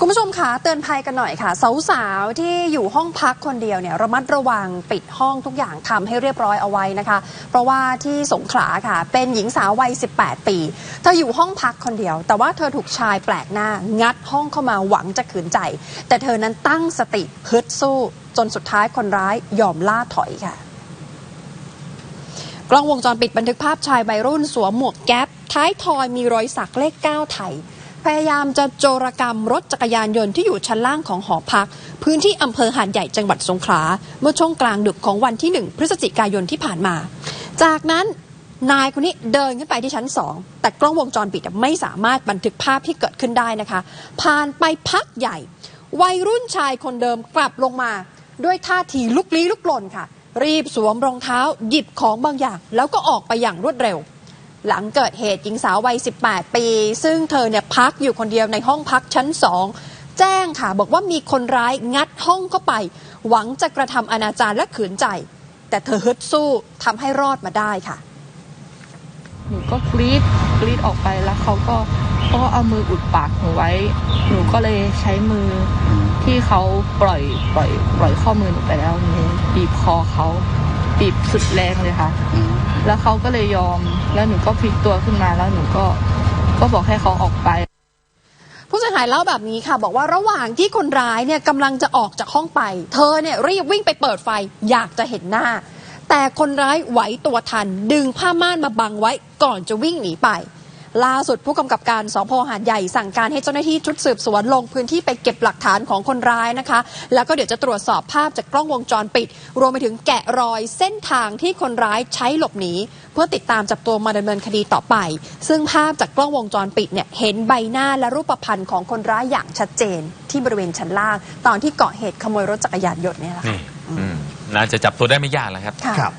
คุณผู้ชมคะเตือนภัยกันหน่อยค่ะ สาวๆที่อยู่ห้องพักคนเดียวเนี่ยระมัดระวังปิดห้องทุกอย่างทำให้เรียบร้อยเอาไว้นะคะ เพราะว่าที่สงขลาค่ะ เป็นหญิงสาววัย 18 ปีเธออยู่ห้องพักคนเดียว แต่ว่าเธอถูกชายแปลกหน้า งัดห้องเข้ามาหวังจะขืนใจ แต่เธอนั้นตั้งสติฮึดสู้ จนสุดท้ายคนร้ายยอมล่าถอยค่ะกล้องวงจรปิดบันทึกภาพชายวัยรุ่นสวมหมวกแก๊ปท้ายทอยมีรอยสักเลข 9 ไทย พยายามจะโจรกรรมรถจักรยานยนต์ที่อยู่ชั้นล่างของหอพัก พื้นที่อำเภอหาดใหญ่จังหวัดสงขลาเมื่อช่วงกลางดึกของวันที่ 1 พฤศจิกายนที่ผ่านมา จากนั้นนายคนนี้เดินขึ้นไปที่ชั้น2แต่กล้องวงจรปิดไม่สามารถบันทึกภาพที่เกิดขึ้นได้นะคะ ผ่านไปพักใหญ่ วัยรุ่นชายคนเดิมกลับลงมา ด้วยท่าทีลุกลี้ลุกลนค่ะ รีบสวมรองเท้า หยิบของบางอย่าง แล้วก็ออกไปอย่างรวดเร็ว หลังเกิดเหตุหญิงสาววัย 18 ปี ซึ่งเธอเนี่ยพักอยู่คนเดียวในห้องพักชั้นสองแจ้งค่ะ บอกว่ามีคนร้ายงัดห้องเข้าไป หวังจะกระทำอนาจารและขืนใจ แต่เธอฮึดสู้ทำให้รอดมาได้ค่ะหนูก็กรีดกรีดออกไปแล้วเขาก็เขาก็เอามืออุดปากหนูไว้ หนูก็เลยใช้มือที่เขาปล่อยปล่อย ปล่อยข้อมือหนูไปแล้วหนูบีบคอเขา บีบสุดแรงเลยค่ะ แล้วเขาก็เลยยอม แล้วหนูก็พลิกตัวขึ้นมาแล้วหนูก็ก็บอกให้เขาออกไปผู้เสียหายเล่าแบบนี้ค่ะ บอกว่าระหว่างที่คนร้ายเนี่ยกำลังจะออกจากห้องไป เธอเนี่ยรีบวิ่งไปเปิดไฟอยากจะเห็นหน้า แต่คนร้ายไหวตัวทัน ดึงผ้าม่านมาบังไว้ก่อนจะวิ่งหนีไป ล่าสุดผู้กำกับการสพหาดใหญ่สั่งการให้เจ้าหน้าที่ชุดสืบสวนลงพื้นที่ไปเก็บหลักฐานของคนร้ายนะคะ แล้วก็เดี๋ยวจะตรวจสอบภาพจากกล้องวงจรปิด รวมไปถึงแกะรอยเส้นทางที่คนร้ายใช้หลบหนีเพื่อติดตามจับตัวมาดำเนินคดีต่อไป ซึ่งภาพจากกล้องวงจรปิดเนี่ยเห็นใบหน้าและรูปพรรณของคนร้ายอย่างชัดเจนที่บริเวณชั้นล่าง ตอนที่เกาะเหตุขโมยรถจักรยานยนต์เนี่ยแหละค่ะนี่อืมน่าจะจับตัวได้ไม่ยากแล้วครับค่ะครับ